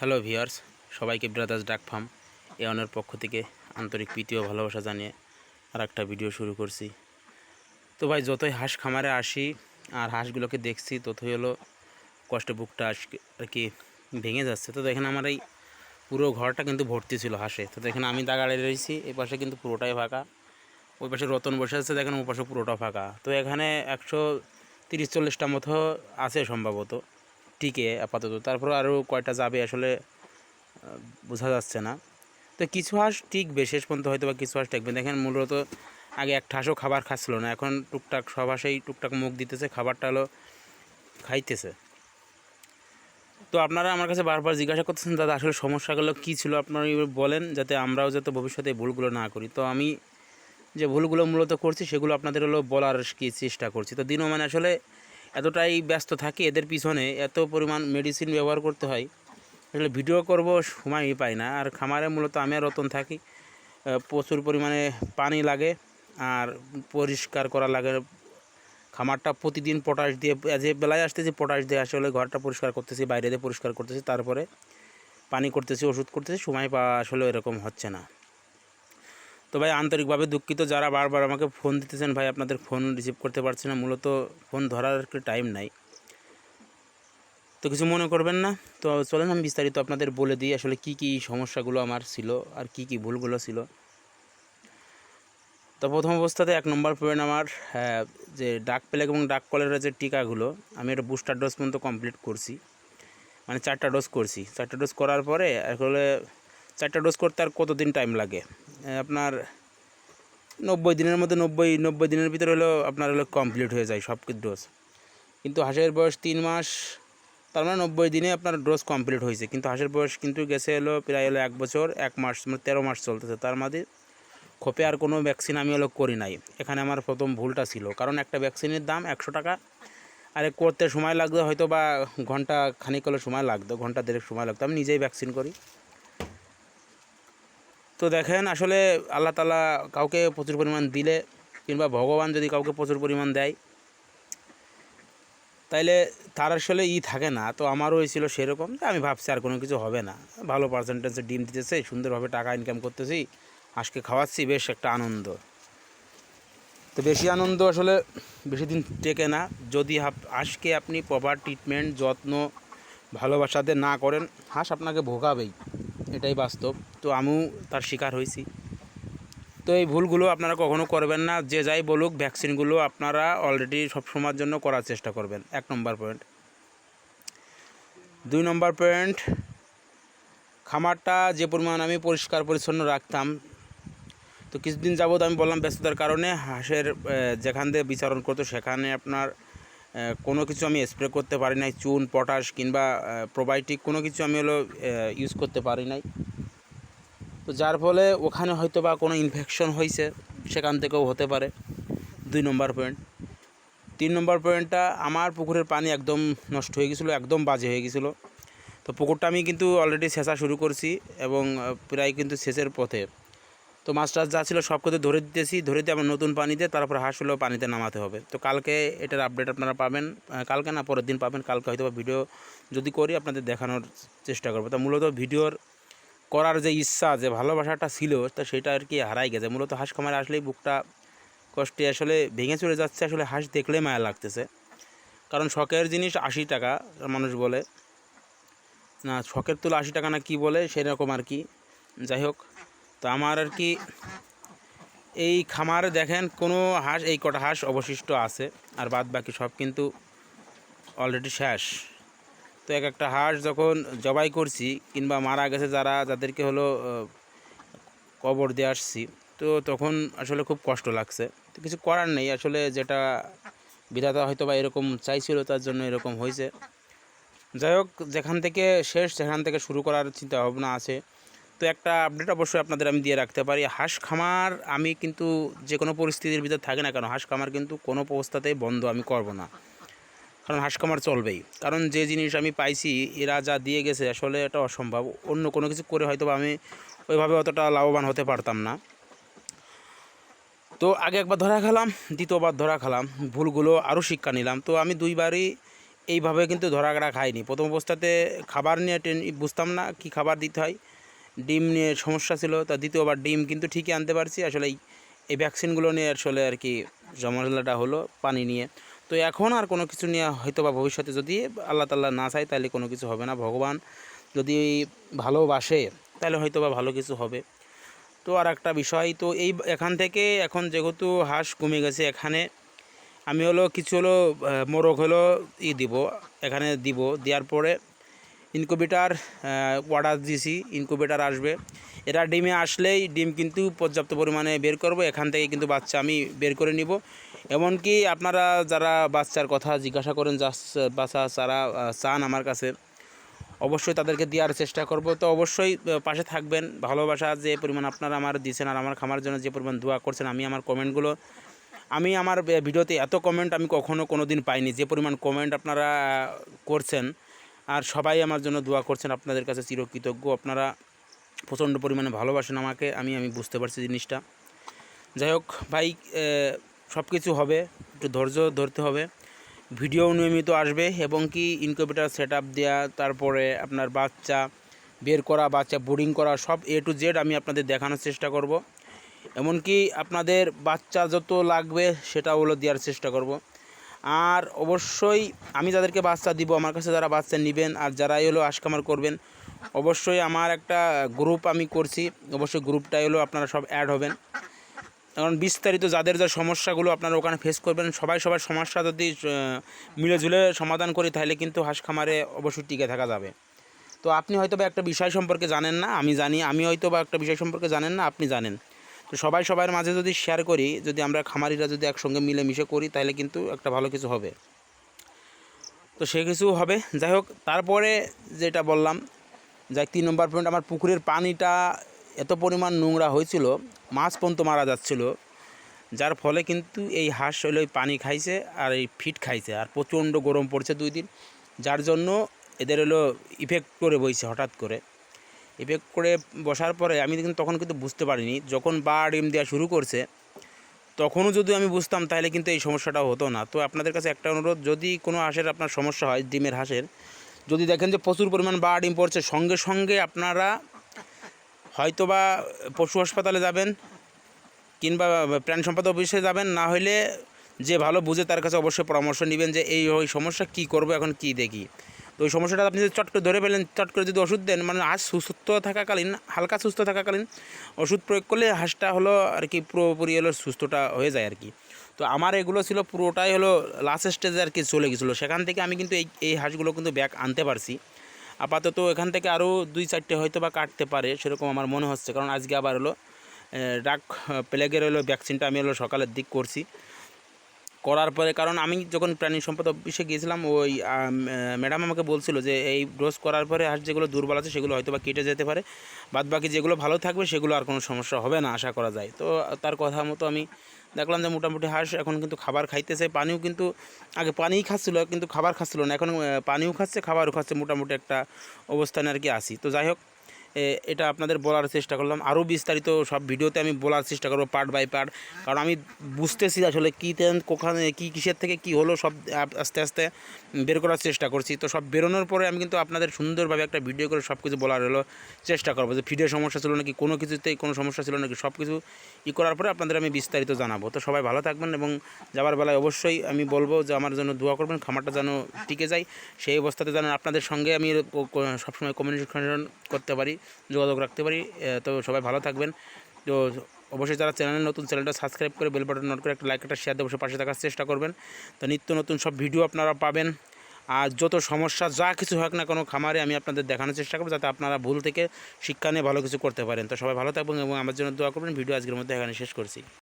Hello viewers সবাইকে brothers duck farm এ অনের পক্ষ থেকে আন্তরিক প্রীতি ও ভালোবাসা জানিয়ে আর একটা ভিডিও শুরু করছি। তো ভাই, যতই হাঁস খামারে আসি আর হাঁসগুলোকে দেখছি, ততই হলো কষ্ট বুকটা আর কি ভেঙে যাচ্ছে। তো দেখেন আমার এই পুরো ঘরটা কিন্তু ভর্তি ছিল হাঁসে। তো দেখেন আমি দাগাড়ে রয়েছি এই পাশে কিন্তু পুরোটাই ফাঁকা। ওই পাশে রতন বসে আছে, দেখেন ওই পাশে পুরোটা ফাঁকা। তো এখানে একশো তিরিশ চল্লিশটা মতো আছে সম্ভবত। টিকে আপাতত। তারপর আরও কয়টা যাবে আসলে বোঝা যাচ্ছে না। তো কিছু হাঁস টিকবে, শেষ পর্যন্ত হয়তো বা কিছু হাঁস টিকবে। দেখেন মূলত আগে একটা হাঁসও খাবার খাচ্ছিল না, এখন টুকটাক সব হাঁসেই টুকটাক মুখ দিতেছে, খাবারটা হলো খাইতেছে। তো আপনারা আমার কাছে বারবার জিজ্ঞাসা করতেছেন, দাদা, আসলে সমস্যাগুলো কী ছিল? আপনারা বলেন, যাতে আমরাও যাতে ভবিষ্যতে ভুলগুলো না করি। তো আমি যে ভুলগুলো মূলত করছি, সেগুলো আপনাদের হলো বলার কি চেষ্টা করছি। তো দিনও মানে আসলে এতটাই ব্যস্ত থাকি এদের পিছনে, এত পরিমাণ মেডিসিন ব্যবহার করতে হয়। আসলে ভিডিও করব, সময়ই পাই না। আর খামারে মূলত আমি আর রতন থাকি। প্রচুর পরিমাণে পানি লাগে আর পরিষ্কার করা লাগে। খামারটা প্রতিদিন পটাশ দিয়ে যে বেলায় আসতেছি পটাশ দিয়ে আসলে ঘরটা পরিষ্কার করতেছি, বাইরে দিয়ে পরিষ্কার করতেছি, তারপরে পানি করতেছি, ওষুধ করতেছি, সময় পাওয়া আসলে এরকম হচ্ছে না। তো ভাই আন্তরিকভাবে দুঃখিত যারা বারবার আমাকে ফোন দিতেছেন ভাই আপনাদের ফোন রিসিভ করতে পারছি না। মূলত ফোন ধরার একটু টাইম নাই। তো কিছু মনে করবেন না? তো চলেন আমি বিস্তারিত আপনাদের বলে দিই আসলে কি কি সমস্যাগুলো আমার ছিল আর কি কি ভুলগুলো ছিল। তো প্রথম অবস্থাতে এক নম্বর পয়েন্ট আমার হ্যাঁ, যে ডাক প্লেগ এবং ডাক কলের যে টিকাগুলো আমি একটা বুস্টার ডোজ পর্যন্ত কমপ্লিট করছি। মানে চারটা ডোজ করছি। চারটা ডোজ করার পরে আসলে চারটা ডোজ করতে আর কতদিন টাইম লাগে? আপনার নব্বই দিনের মধ্যে নব্বই নব্বই দিনের ভিতরে হলো আপনার হলো কমপ্লিট হয়ে যায় সব ডোজ কিন্তু হাঁসের বয়স তিন মাস, তার মানে নব্বই দিনে আপনার ডোজ কমপ্লিট হয়েছে। কিন্তু হাঁসের বয়স কিন্তু গেছে হলো প্রায় হলো এক বছর, এক মাস মানে তেরো মাস চলতেছে। তার মাঝে খোপে আর কোনো ভ্যাকসিন আমি হলো করি নাই। এখানে আমার প্রথম ভুলটা ছিল। কারণ একটা ভ্যাকসিনের দাম একশো টাকা, আর করতে সময় লাগতো হয়তো বা ঘণ্টা খানিক হলে সময় লাগতো, ঘণ্টা দেড়েক সময় লাগতো। আমি নিজেই ভ্যাকসিন করি। তো দেখেন, আসলে আল্লাহ তালা কাউকে প্রচুর পরিমাণ দিলে কিংবা ভগবান যদি কাউকে প্রচুর পরিমাণ দেয়, তাইলে তার আসলে ই থাকে না। তো আমারও হয়েছিল সেরকম যে আমি ভাবছি আর কোনো কিছু হবে না। ভালো পার্সেন্টেজে ডিম দিতেছে, সুন্দরভাবে টাকা ইনকাম করতেছি হাঁসকে খাওয়াচ্ছি, বেশ একটা আনন্দ। তো বেশি আনন্দ আসলে বেশি দিন টেকে না। যদি হাঁসকে আপনি প্রপার ট্রিটমেন্ট যত্ন ভালোবাসাতে না করেন, হাঁস আপনাকে ভোগাবেই। এটাই বাস্তব। তো আমিও তার শিকার হয়েছি। তো এই ভুলগুলো আপনারা কখনো করবেন না, যে যাই বলুক ভ্যাকসিনগুলো আপনারা অলরেডি সব সময়ের জন্য করার চেষ্টা করবেন। এক নম্বর পয়েন্ট দুই নম্বর পয়েন্ট খামারটা যে পরিমাণ আমি পরিষ্কার পরিচ্ছন্ন রাখতাম, তো কিছুদিন যাবৎ আমি বললাম ব্যস্ততার কারণে হাঁসের যেখান দিয়ে বিচারণ করতো সেখানে আপনার কোনো কিছু আমি স্প্রে করতে পারি নাই, চুন পটাশ কিংবা প্রোবায়োটিক কোনো কিছু আমি হলো ইউজ করতে পারি নাই। তো যার ফলে ওখানে হয়তো বা কোনো ইনফেকশন হয়েছে সেখান থেকেও হতে পারে। দুই নম্বর পয়েন্ট তিন নম্বর পয়েন্টটা আমার পুকুরের পানি একদম নষ্ট হয়ে গেছিল, একদম বাজে হয়ে গেছিল। তো পুকুরটা আমি কিন্তু অলরেডি সেচা শুরু করছি এবং প্রায় কিন্তু সেচের পথে। তো মাছ টাছ যা ছিল সব কিছু ধরে দিতেছি, ধরে দিয়ে আবার নতুন পানিতে তারপর হলেও পানিতে নামাতে হবে। তো কালকে এটার আপডেট আপনারা পাবেন কালকে না, পরের দিন পাবেন, কালকে হয়তো ভিডিও যদি করি আপনাদের দেখানোর চেষ্টা করব। তো মূলত ভিডিওর করার যে ইচ্ছা, যে ভালোবাসাটা ছিল, তা সেটা আর কি হারাই গেছে। মূলত হাঁস খামারে আসলেই বুকটা কষ্টে আসলে ভেঙে চলে যাচ্ছে, আসলে হাঁস দেখলে মায়া লাগতেছে। কারণ শখের জিনিস আশি টাকা, মানুষ বলে। না, শখের তুলে আশি টাকা না কি বলে, সেরকম আর কি। যাই হোক, তো আমার আর কি এই খামারে দেখেন, কোনো হাঁস, এই কটা হাঁস অবশিষ্ট আছে, আর বাদ বাকি সব কিন্তু অলরেডি শেষ। তো এক একটা হাঁস যখন জবাই করছি কিংবা মারা গেছে যারা, যাদেরকে হলো কবর দিয়ে আসছি, তো তখন আসলে খুব কষ্ট লাগছে। তো কিছু করার নেই, আসলে যেটা বিধাতা হয়তো বা এরকম চাইছিল তার জন্য এরকম হয়েছে। যাই হোক, যেখান থেকে শেষ, সেখান থেকে শুরু করার চিন্তা ভাবনা আছে। তো একটা আপডেট অবশ্যই আপনাদের আমি দিয়ে রাখতে পারি। হাঁস খামার আমি কিন্তু যে কোনো পরিস্থিতির ভিতর থাকে না কেন, হাঁস খামার কিন্তু কোনো অবস্থাতেই বন্ধ আমি করব না। কারণ হাঁস খামার চলবেই। কারণ যে জিনিস আমি পাইছি, এরা যা দিয়ে গেছে, আসলে এটা অসম্ভব। অন্য কোনো কিছু করে হয়তো আমি ওইভাবে অতটা লাভবান হতে পারতাম না। তো আগে একবার ধরা খেলাম, দ্বিতীয়বার ধরা খেলাম, ভুলগুলো আরও শিক্ষা নিলাম। তো আমি দুইবারই এইভাবে কিন্তু ধরাগড়া খাইনি। প্রথম অবস্থাতে খাবার নিয়ে বুঝতাম না কি খাবার দিতে হয়। ডিম নিয়ে সমস্যা ছিল, তা দ্বিতীয়বার ডিম কিন্তু ঠিকই আনতে পারছি। আসলে এই এই ভ্যাকসিনগুলো নিয়ে আসলে আর কি ঝামেলাটা হলো পানি নিয়ে। তো এখন আর কোনো কিছু নিয়ে হয়তো বা ভবিষ্যতে যদি আল্লাহ তাল্লাহ না চায়, তাহলে কোনো কিছু হবে না। ভগবান যদি ভালোবাসে, তাহলে হয়তো বা ভালো কিছু হবে। তো আর একটা বিষয়, তো এই এখান থেকে এখন যেহেতু হাঁস কমে গেছে, এখানে আমি হলো কিছু হলো মোরগ হলো ই দিব, এখানে দিব, দেওয়ার পরে ইনকুবেটার অর্ডার দিয়েছি ইনকুবেটার আসবে। এরা ডিমে আসলেই ডিম কিন্তু পর্যাপ্ত পরিমাণে বের করব, এখান থেকে কিন্তু বাচ্চা আমি বের করে নিব। এমনকি আপনারা যারা বাচ্চার কথা জিজ্ঞাসা করেন যা বাচ্চা যারা চান আমার কাছে, অবশ্যই তাদেরকে দেওয়ার চেষ্টা করব। তো অবশ্যই পাশে থাকবেন। ভালোবাসা যে পরিমাণ আপনারা আমার দিয়েছেন আর আমার খামার জন্য যে পরিমাণ দোয়া করছেন, আমি আমার কমেন্টগুলো, আমি আমার ভিডিওতে এত কমেন্ট আমি কখনও কোনো দিন পাইনি। যে পরিমাণ কমেন্ট আপনারা করছেন আর সবাই আমার জন্য দোয়া করছেন, আপনাদের কাছে চিরকৃতজ্ঞ। আপনারা প্রচণ্ড পরিমাণে ভালোবাসেন আমাকে, আমি আমি বুঝতে পারছি জিনিসটা। যাই হোক, ভাই সব কিছু হবে, একটু ধৈর্য ধরতে হবে। ভিডিও নিয়মিত আসবে এবং কি ইনকিউবেটার সেট আপ দেওয়া তারপরে আপনার বাচ্চা বের করা, বাচ্চা বোর্ডিং করা, সব এ টু জেড আমি আপনাদের দেখানোর চেষ্টা করব। এমনকি আপনাদের বাচ্চা যত লাগবে সেটা হলো দেওয়ার চেষ্টা করব। আর অবশ্যই আমি যাদেরকে বাচ্চা দিব, আমার কাছে যারা বাচ্চা নেবেন আর যারাই হলো আশকামার করবেন, অবশ্যই আমার একটা গ্রুপ আমি করছি। অবশ্যই গ্রুপটাই হলো আপনারা সব অ্যাড হবেন। কারণ বিস্তারিত যাদের যা সমস্যাগুলো আপনারা ওখানে ফেস করবেন, সবাই সবার সমস্যা যদি মিলে ঝুলে সমাধান করি, তাহলে কিন্তু হাঁস খামারে অবশ্যই টিকে থাকা যাবে। তো আপনি হয়তো বা একটা বিষয় সম্পর্কে জানেন না, আমি জানি, আমি হয়তো বা একটা বিষয় সম্পর্কে জানেন না, আপনি জানেন। তো সবাই সবার মাঝে যদি শেয়ার করি, যদি আমরা খামারিরা যদি একসঙ্গে মিলেমিশে করি, তাহলে কিন্তু একটা ভালো কিছু হবে। তো সে কিছু হবে। যাই হোক, তারপরে যেটা বললাম, যাই তিন নম্বর পয়েন্ট আমার পুকুরের পানিটা এত পরিমাণ নোংরা হয়েছিল মাছ পর্যন্ত মারা যাচ্ছিল, যার ফলে কিন্তু এই হাঁস হলো পানি খাইছে আর এই ফিট খাইছে, আর প্রচণ্ড গরম পড়ছে দুই দিন, যার জন্য এদের হলো ইফেক্ট করে বইছে হঠাৎ করে। ইফেক্ট করে বসার পরে আমি কিন্তু তখন কিন্তু বুঝতে পারিনি। যখন বা ডিম দেওয়া শুরু করছে, তখনও যদি আমি বুঝতাম তাহলে কিন্তু এই সমস্যাটা হতো না। তো আপনাদের কাছে একটা অনুরোধ, যদি কোনো হাঁসের আপনার সমস্যা হয়, ডিমের হাঁসের, যদি দেখেন যে প্রচুর পরিমাণ বা ডিম পড়ছে, সঙ্গে সঙ্গে আপনারা হয়তোবা পশু হাসপাতালে যাবেন কিংবা প্রাণ সম্পদ অফিসে যাবেন, না হলে যে ভালো বুঝে তার কাছে অবশ্যই পরামর্শ নেবেন যে এই ওই সমস্যা কি করব, এখন কি দেখি। তো ওই সমস্যাটা আপনি যদি চট করে ধরে পেলেন চট করে যদি ওষুধ দেন মানে হাঁস সুস্থ থাকাকালীন, হালকা সুস্থ থাকাকালীন ওষুধ প্রয়োগ করলে হাঁসটা হলো আর কি পুরোপুরি হলো সুস্থটা হয়ে যায় আর কি। তো আমার এগুলো ছিল পুরোটাই হলো লাস্ট স্টেজে আর কি চলে গেছিল। সেখান থেকে আমি কিন্তু এই এই হাঁসগুলো কিন্তু ব্যাক আনতে পারছি। আপাতত এখান থেকে আরও দুই চারটে হয়তো বা কাটতে পারে, সেরকম আমার মনে হচ্ছে। কারণ আজকে আবার হলো ডাক প্লেগের হলো ভ্যাকসিনটা আমি হলো সকালের দিক করছি। করার পরে, কারণ আমি যখন প্রাণী সম্পদ অফিসে গিয়েছিলাম, ওই ম্যাডাম আমাকে বলছিল যে, এই ডোজ করার পরে হাঁস যেগুলো দুর্বল আছে, সেগুলো হয়তো বা কেটে যেতে পারে। বাদ বাকি যেগুলো ভালো থাকবে, সেগুলো আর কোনো সমস্যা হবে না, আশা করা যায়। তো তার কথা মতো আমি দেখলাম যে, মোটামুটি হাঁস এখন কিন্তু খাবার খাইতেছে। পানিও কিন্তু, আগে পানিই খাচ্ছিল, কিন্তু খাবার খাচ্ছিল না। এখন পানিও খাচ্ছে, খাবারও খাচ্ছে, মোটামুটি একটা অবস্থানে আর কি আসি তো যাই হোক এটা আপনাদের বলার চেষ্টা করলাম। আরও বিস্তারিত সব ভিডিওতে আমি বলার চেষ্টা করব পার্ট বাই পার্ট কারণ আমি বুঝতেছি আসলে কী কোখানে, কী কিসের থেকে কি হলো সব আস্তে আস্তে বের করার চেষ্টা করছি। তো সব বেরোনোর পরে আমি কিন্তু আপনাদের সুন্দরভাবে একটা ভিডিও করে সব কিছু বলার হলো চেষ্টা করব যে ফিডের সমস্যা ছিল নাকি, কোনো কিছুতেই কোনো সমস্যা ছিল নাকি, সব কিছু ই করার পরে আপনাদের আমি বিস্তারিত জানাব। তো সবাই ভালো থাকবেন এবং যাবার বেলায় অবশ্যই আমি বলব যে আমার জন্য দোয়া করবেন, খামারটা যেন টিকে যায়। সেই অবস্থাতে যেন আপনাদের সঙ্গে আমি সবসময় কমিউনিকেশন করতে পারি। যোগাযোগ রাখতে পারি তো সবাই ভালো থাকবেন। তো অবশ্যই যারা চ্যানেলে নতুন, চ্যানেলটা সাবস্ক্রাইব করে বেল বাটন নোট করে একটা লাইক, একটা শেয়ার দিয়ে অবশ্যই পাশে থাকার চেষ্টা করবেন। তো নিত্য নতুন সব ভিডিও আপনারা পাবেন। আর যত সমস্যা, যা কিছু হোক না কোনো খামারে আমি আপনাদের দেখানোর চেষ্টা করব, যাতে আপনারা ভুল থেকে শিক্ষা নিয়ে ভালো কিছু করতে পারেন। তো সবাই ভালো থাকবেন এবং আমার জন্য দোয়া করবেন। ভিডিও আজকের মধ্যে এখানে শেষ করছি।